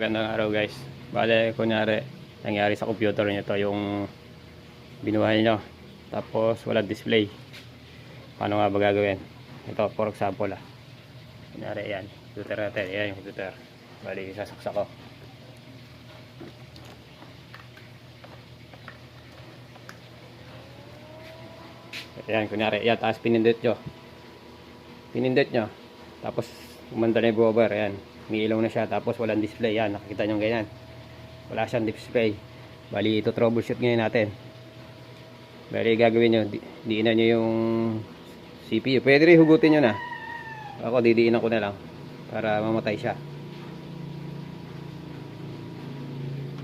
Magandang araw guys. Bale, kunyari, nangyari sa computer nyo to yung binuhay nyo. Tapos, walang display. Paano nga ba gagawin? Ito, for example ah. Kunyari, yan. Computer natin. Yan yung computer. Bali, sasaksak ko. Ayan, kunyari, yan, taas pinindot nyo. Pinindot nyo. Tapos, umanda na yung bobber, ayan. May ilaw na siya, tapos walang display, yan. Nakikita nyo ganyan. Wala siyang display. Bali, ito troubleshoot ngayon natin. Bali, gagawin nyo, di, diinan nyo yung CPU. Pwede rin hugutin nyo na. Ako, didiinan ko na lang. Para mamatay siya.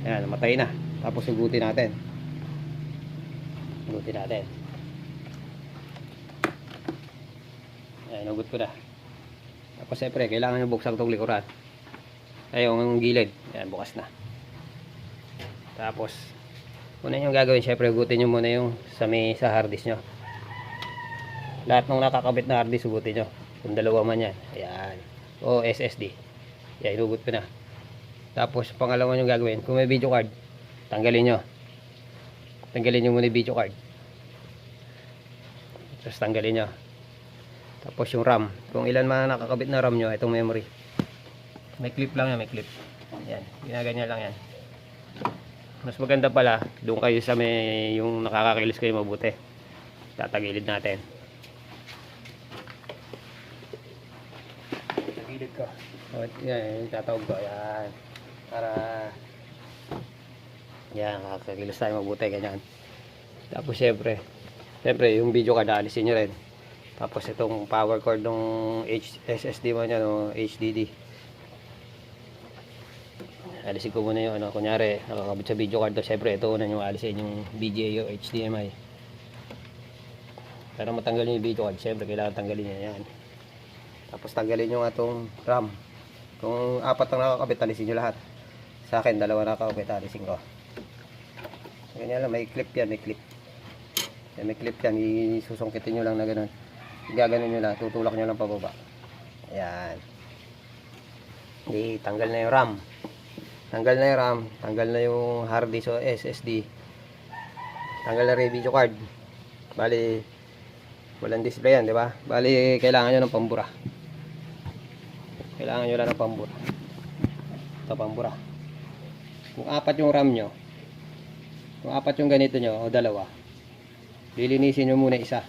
Ayan, namatay na. Tapos hugutin natin. Hugutin natin. Ayan, hugot ko na. Tapos siyempre, kailangan nyo buksan itong likuran. Ay, yung gilid. Ayan, bukas na. Tapos, una yung gagawin, siyempre, hugutin nyo muna yung sa may sa hard disk nyo. Lahat ng nakakabit na hard disk, hugutin nyo. Kung dalawa man yan. Ayan. O SSD. Ayan, hugot ko na. Tapos, pangalawa yung gagawin, kung may video card, tanggalin nyo. Tanggalin nyo muna yung video card. Tapos, tanggalin nyo. Tapos yung RAM. Kung ilan man nakakabit na RAM nyo, itong memory. May clip lang yan, may clip. Yan, ginaganyan lang yan. Mas maganda pala, doon kayo sa may yung nakakakilos kayo mabuti. Tatagilid natin. Tagilid ko. O, yan, yung tatawag ko. Yan. Para yan, nakakakilos tayo mabuti. Ganyan. Tapos syempre, syempre yung video card, alisin nyo rin. Tapos itong power cord ng SSD mo niya, no, HDD. Alisin ko muna yung ano, kunyari, nakakabit sa video card to, syempre ito una yung alisin yung VGA o HDMI. Para matanggal yung video card, syempre kailangan tanggalin niya yan. Tapos tanggalin nyo nga itong RAM. Kung apat ang nakakabit, alisin nyo lahat. Sa akin, dalawa nakakabit, alisin ko. Ganyan lang, may clip yan, may clip. Yan, may clip yan, isusungkitin nyo lang na ganun gaganon nyo lang, tutulak nyo lang pababa. Ayan. Di, tanggal na yung RAM. Tanggal na yung RAM, tanggal na yung hard disk o SSD. Tanggal na rin video card. Bali, walang display yan, di ba? Bali, kailangan nyo ng pambura. Kailangan nyo lang ng pambura. Ito, pambura. Kung apat yung RAM nyo, kung apat yung ganito nyo, o dalawa, lilinisin nyo muna isa.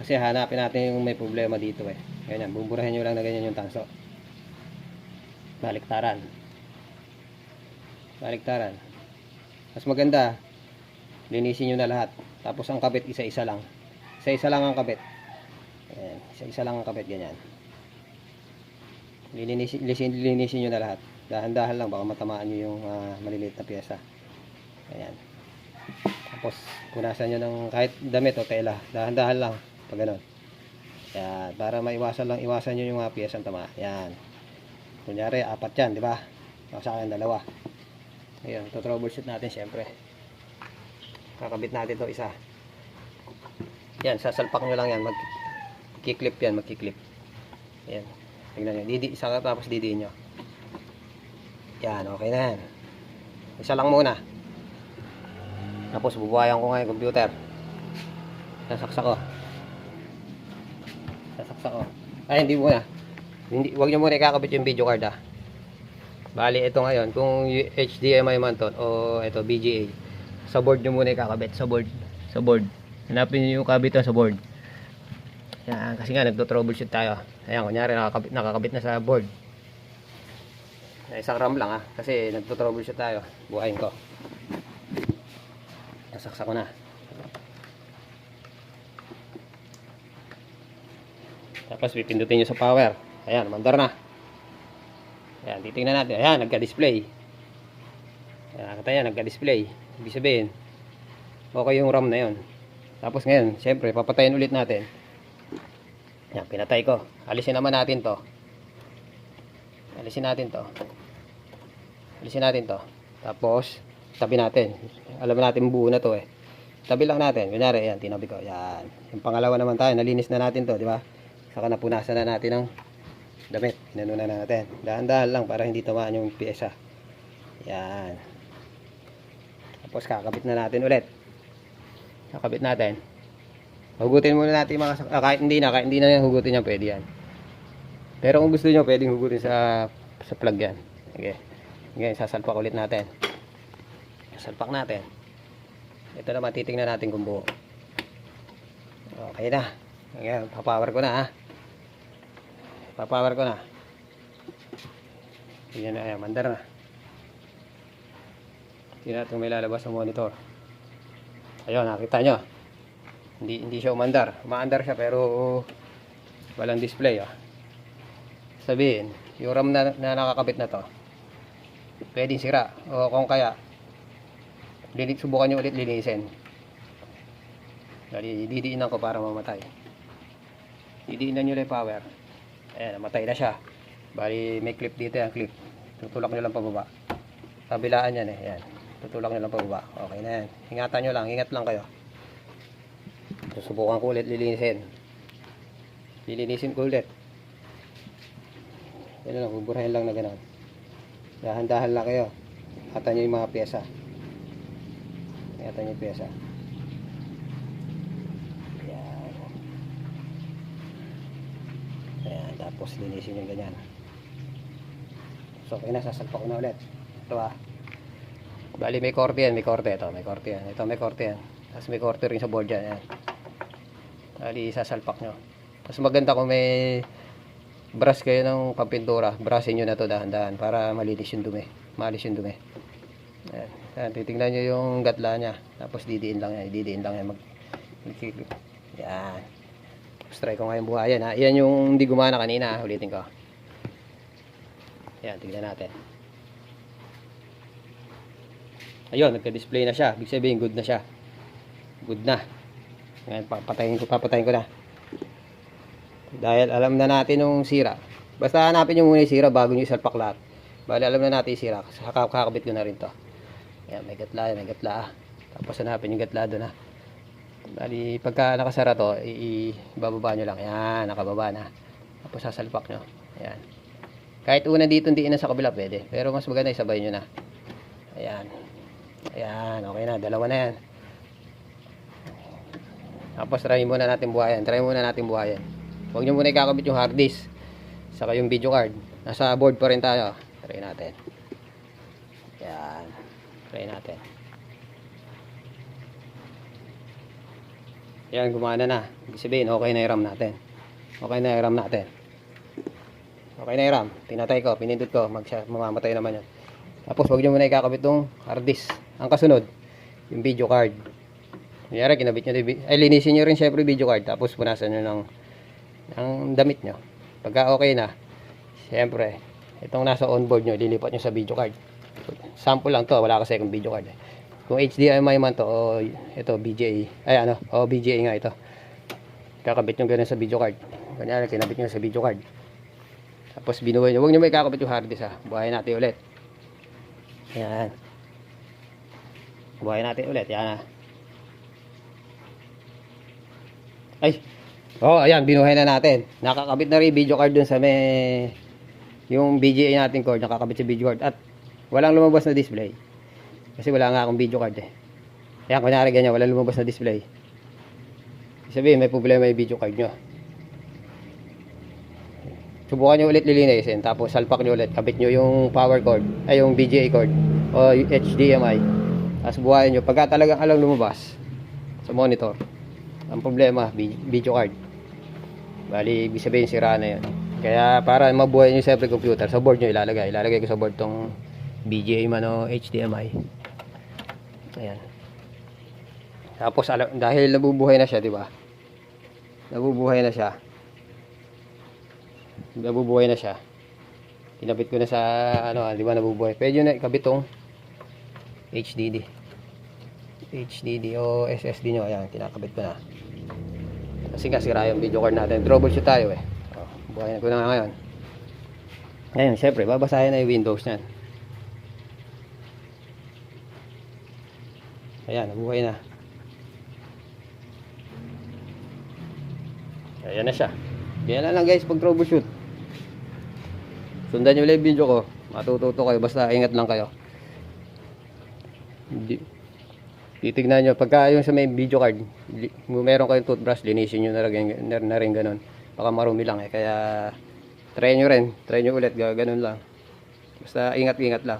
Kasi hanapin natin yung may problema dito eh. Ganyan, buburahin nyo lang na ganyan yung tanso. Baliktaran. Baliktaran. Mas maganda, linisin nyo na lahat. Tapos ang kabit, isa-isa lang. Isa-isa lang ang kabit. Ayan, isa-isa lang ang kabit, ganyan. Linisin, linisin, nyo na lahat. Dahan-dahan lang, baka matamaan nyo yung ah, maliliit na pyesa. Ayan. Tapos, punasan nyo ng kahit damit o tela. Dahan-dahan lang. Pag ganun. Yan. Para maiwasan lang, iwasan nyo yung mga piyesang tama. Yan. Kunyari, apat yan, di ba? Sa akin, dalawa. Ayun, ito troubleshoot natin, syempre. Kakabit natin to isa. Yan, sasalpak nyo lang yan. Mag kiklip yan, magkiklip. Yan. Tingnan nyo. Didi, isa tapos didiin nyo. Yan, okay na yan. Isa lang muna. Tapos bubuhayan ko nga yung computer. Sasaksak ko. Sasaksak ko. Ay, hindi muna. Hindi, wag niyo muna ikakabit yung video card ah. Bali, ito ngayon, kung HDMI man to, o ito, BGA, sa board nyo muna ikakabit, sa board, sa board. Hanapin niyo yung kabitan sa board. Yan, kasi nga, nagto-troubleshoot tayo. Ayan, kunyari, nakakabit, nakakabit na sa board. Isang RAM lang ah, kasi nagto-troubleshoot tayo. Buhayin ko. Nasaksak ko na. Tapos pipindutin nyo sa power. Ayan, mandar na. Ayan, titingnan natin. Ayan, nagka-display. Ayan, nakita yan, nagka-display. Ibig sabihin, okay yung RAM na yon. Tapos ngayon, syempre, papatayin ulit natin. Ayan, pinatay ko. Alisin naman natin to. Alisin natin to. Alisin natin to. Tapos, tabi natin. Alam natin buo na to eh. Tabi lang natin. Kunyari, ayan, tinabi ko. Ayan. Yung pangalawa naman tayo, nalinis na natin to, di ba? Saka napunasan na natin ng damit. Inano na natin. Dahan-dahan lang para hindi tamaan yung pyesa. Yan. Tapos kakabit na natin ulit. Kakabit natin. Hugutin muna natin mga ah, kahit hindi na, kahit hindi na yan hugutin yan, pwede yan. Pero kung gusto nyo, pwedeng hugutin sa sa plug yan. Okay. Ngayon, sasalpak ulit natin. Sasalpak natin. Ito naman, titingnan natin kung buo. Okay na. Ngayon, papower ko na ha. Papower ko na. Yan na, ayan, mandar na. Tingnan natin kung may lalabas sa monitor. Ayun, nakita nyo. Hindi, hindi siya umandar. Umaandar siya pero walang display. Oh. Sabihin, yung RAM na, na nakakabit na to, pwedeng sira. O kung kaya, lilit, subukan nyo ulit linisin. Dali, didiinan ko para mamatay. Didiinan nyo lang power. Ayan, namatay na siya. Bali, may clip dito yan, clip. Tutulak nyo lang pababa. Kabilaan yan eh, ayan. Tutulak nyo lang pababa. Okay na yan. Ingatan nyo lang, ingat lang kayo. Susubukan ko ulit lilinisin. Lilinisin ko ulit. Yan lang, buburahin lang na gano'n. Dahan-dahan lang kayo. Ingatan nyo yung mga pyesa. Ingatan nyo yung pyesa. Yan. Ayan, tapos linisin yung ganyan. So, okay na, ko na ulit. Ito ah. Bali, may korte yan, may korte. Ito, may korte yan. Ito, may korte yan. Tapos may korte rin sa board yan. Ayan. Bali, sasalpak nyo. Mas maganda kung may brush kayo ng pampintura. Brushin nyo na to dahan-dahan para malinis yung dumi. Malis yung dumi. Ayan. Ayan, titignan nyo yung gatla niya. Tapos didiin lang yan. Didiin lang yan. Mag yan. Tapos try ko ngayon buhayan ha. Yan yung hindi gumana kanina. Ulitin ko. Yan, tignan natin. Ayun, nagka-display na siya. Ibig sabihin, good na siya. Good na. Ngayon, papatayin ko, papatayin ko na. Dahil alam na natin yung sira. Basta hanapin nyo muna yung sira bago nyo isalpak lahat. Bali, alam na natin yung sira. Kasi kakabit ko na rin to. Ayan, may gatla, may gatla. Tapos hanapin yung gatla doon ha. Bali, pagka nakasara to, ibababa nyo lang. Ayan, nakababa na. Tapos sasalpak nyo. Ayan. Kahit una dito, hindi na sa kabila pwede. Pero mas maganda, isabay nyo na. Ayan. Ayan, okay na. Dalawa na yan. Tapos try muna natin buhayan. Try muna natin buhayan. Huwag nyo muna ikakabit yung hard disk. Saka yung video card. Nasa board pa rin tayo. Try natin. Ayan. Try natin. Ayan, gumana na. Ibig sabihin, okay na yung RAM natin. Okay na yung RAM natin. Okay na yung RAM. Pinatay ko, pinindot ko. Mag mamamatay naman yan. Tapos huwag nyo muna ikakabit yung hard disk. Ang kasunod, yung video card. Kunyari, kinabit nyo, ay linisin nyo rin syempre video card. Tapos punasan nyo ng, ng damit nyo. Pagka okay na, syempre, itong nasa onboard nyo, lilipat nyo sa video card. Sample lang to, wala kasi akong video card. Eh. Kung HDMI man to, o ito, BGA. Ay ano, o BGA nga ito. Kakabit nyo ganun sa video card. Kunyari, kinabit nyo sa video card. Tapos binuhay nyo. Huwag nyo may kakabit yung hard disk ha. Buhayin natin ulit. Ayan. Buhayin natin ulit. Yan ha. Ay. Oh, ayan, binuhay na natin. Nakakabit na rin video card dun sa may yung BGA natin cord, nakakabit sa video card at walang lumabas na display. Kasi wala nga akong video card eh. Ayan, kunyari ganyan, walang lumabas na display. Sabihin, may problema yung video card nyo. Subukan nyo ulit lilinisin, tapos salpak nyo ulit, kabit nyo yung power cord, ay yung BGA cord, o HDMI. Tapos buhayin nyo, pagka talagang alang lumabas sa monitor, ang problema, vi- video card. Bali, ibig sabihin sira na yun. Kaya para mabuhay nyo siyempre computer, sa board nyo ilalagay. Ilalagay ko sa board tong BGA man o HDMI. Ayan. Tapos alam, dahil nabubuhay na siya, di ba? Nabubuhay na siya. Nabubuhay na siya. Kinabit ko na sa ano, ah, di ba nabubuhay. Pwede na ikabit tong HDD. HDD o SSD nyo. Ayan, kinakabit ko na. Kasi nga sira yung video card natin. Troubleshoot tayo eh. Oh, buhayin ko na nga ngayon. Ngayon, syempre, babasahin na yung Windows niyan. Ayan, nabuhay na. Ayan na siya. Ganyan lang guys pag troubleshoot. Sundan nyo yung video ko. Matututo kayo. Basta ingat lang kayo. Di, titignan nyo, pagka yung sa may video card, kung meron kayong toothbrush, linisin nyo na rin, na, na rin ganun. Baka marumi lang eh, kaya try nyo rin, try nyo ulit, ga- ganun lang. Basta ingat-ingat lang.